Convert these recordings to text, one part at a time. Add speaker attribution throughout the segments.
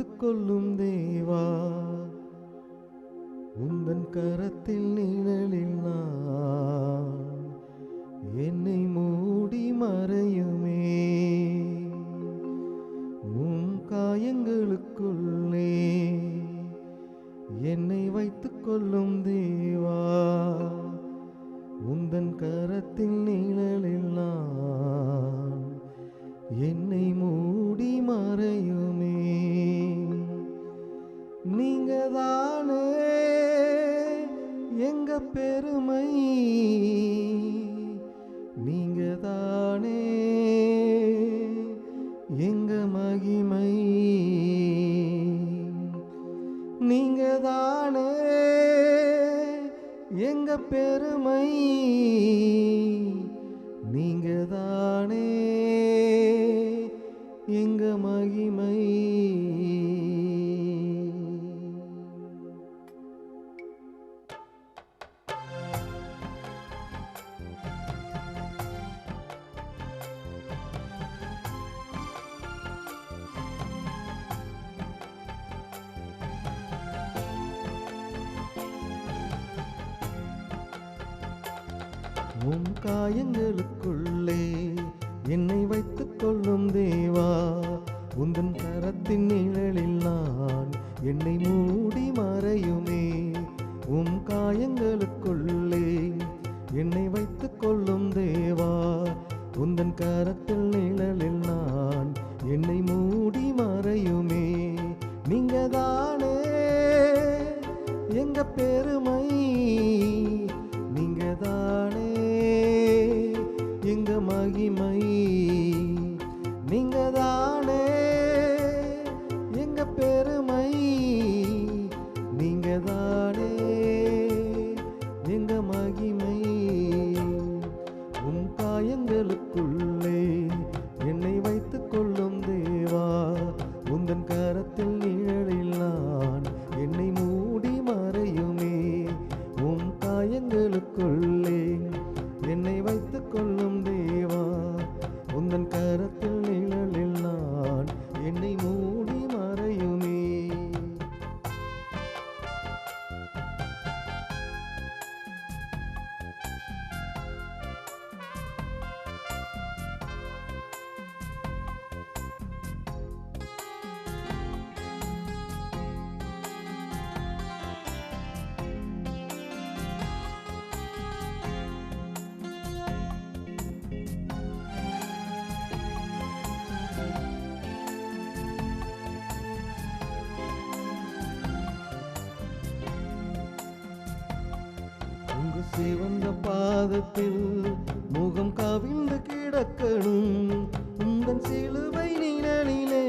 Speaker 1: என்னை வைத்துக் கொள்ளும் தேவா. உந்தன் கரத்தில் நிழலில் நான் என்னை மூடி மறையுமே. உம் காயங்களுக்குள்ளே என்னை வைத்துக் கொள்ளும் தேவா எங்க பெருமை? நீங்க தானே எங்க மகிமை? காயங்களுக்குள்ளே என்னை வைத்துக் கொள்ளும் தேவா உந்தன் கரத்தின் நிழலில் நான் என்னை மூடி மறையுமே. உம் காயங்களுக்குள்ளே என்னை வைத்துக் கொள்ளும் தேவா உந்தன் கரத்தில் நிழலில் நான் என்னை மூடி மறையுமே. நீங்க தானே எங்க பெருமை சிவந்த பாதத்தில் முகம் கவிழ்ந்து கிடக்கணும். உந்தன் சிலுவை நிழலிலே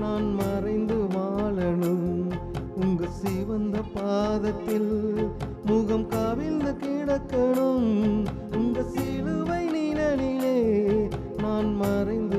Speaker 1: நான் மறைந்து வாழணும். உங்க சிவந்த பாதத்தில் முகம் கவிழ்ந்து கிடக்கணும். உங்க சிலுவை நிழலிலே நான் மறைந்து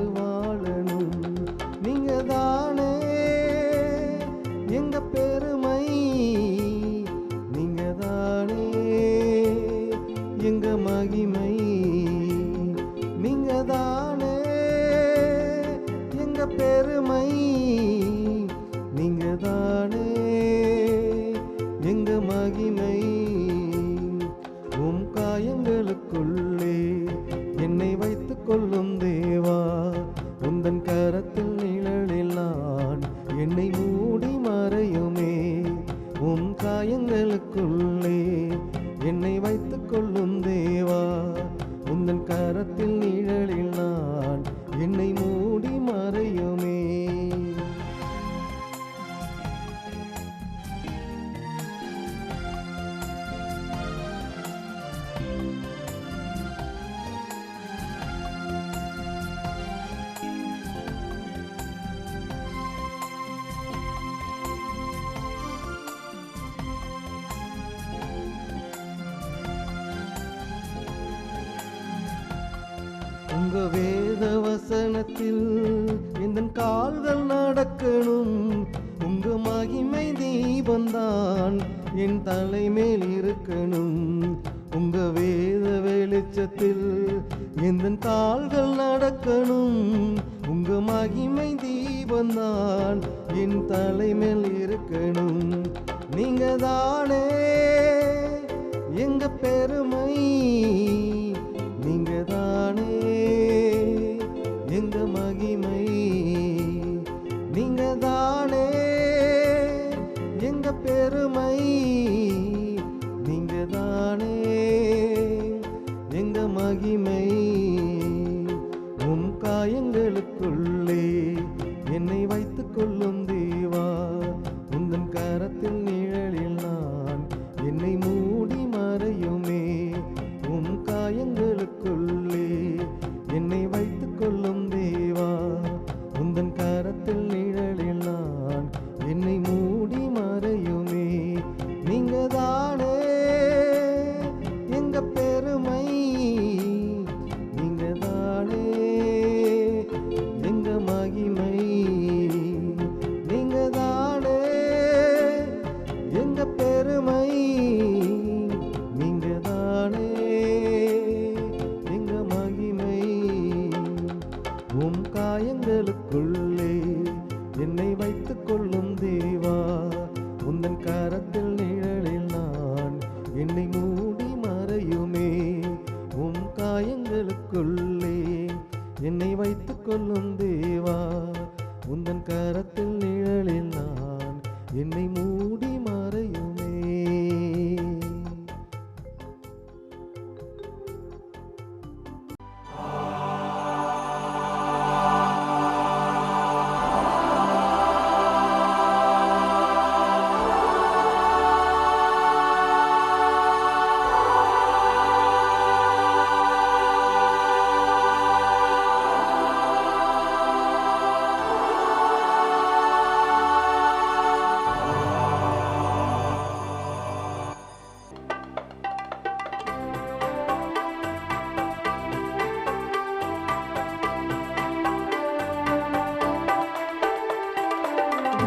Speaker 1: உங்க வேத வசனத்தில் எந்த கால்கள் நடக்கணும்? உங்க மகிமை தீபந்தான் என் தலைமேல் இருக்கணும். உங்க வேத வெளிச்சத்தில் எந்த கால்கள் நடக்கணும்? உங்க மகிமை தீபந்தான் என் தலைமேல் இருக்கணும். நீங்க தானே எங்க பெருமை
Speaker 2: காயங்களுக்குள்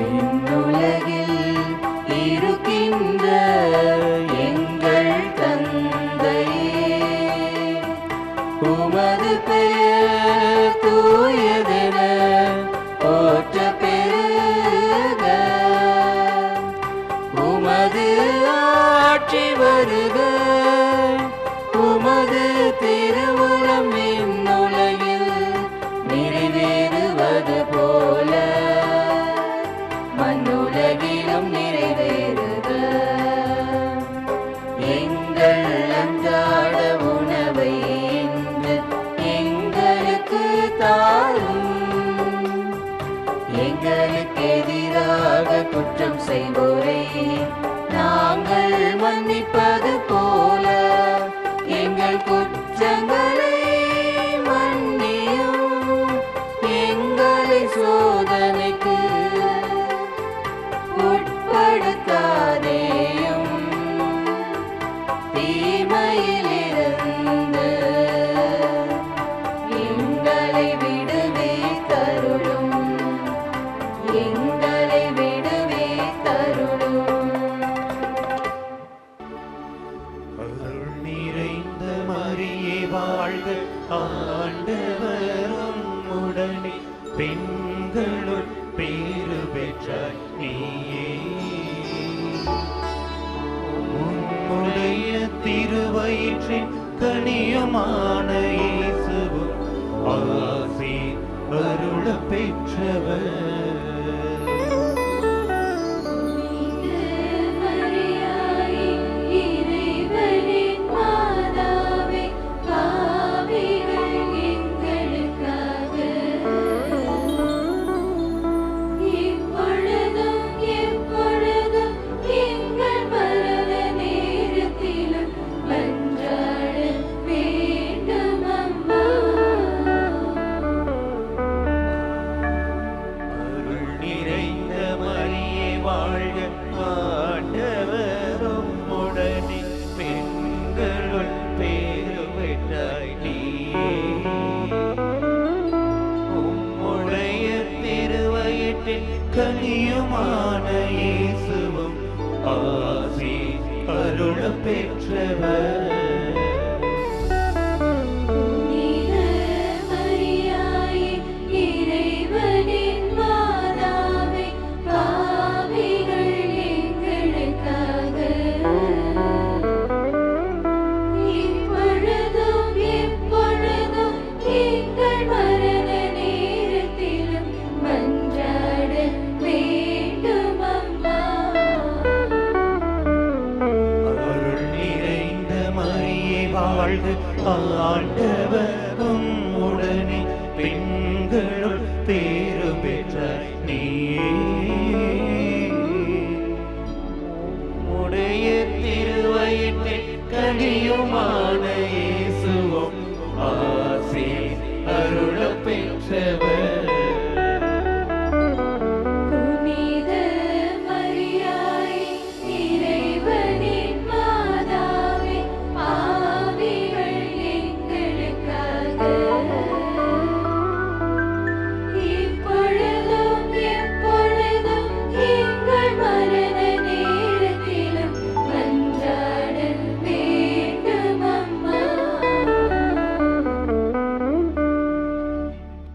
Speaker 2: hindule மன்னிப்பது போல
Speaker 3: பெற்றவர்.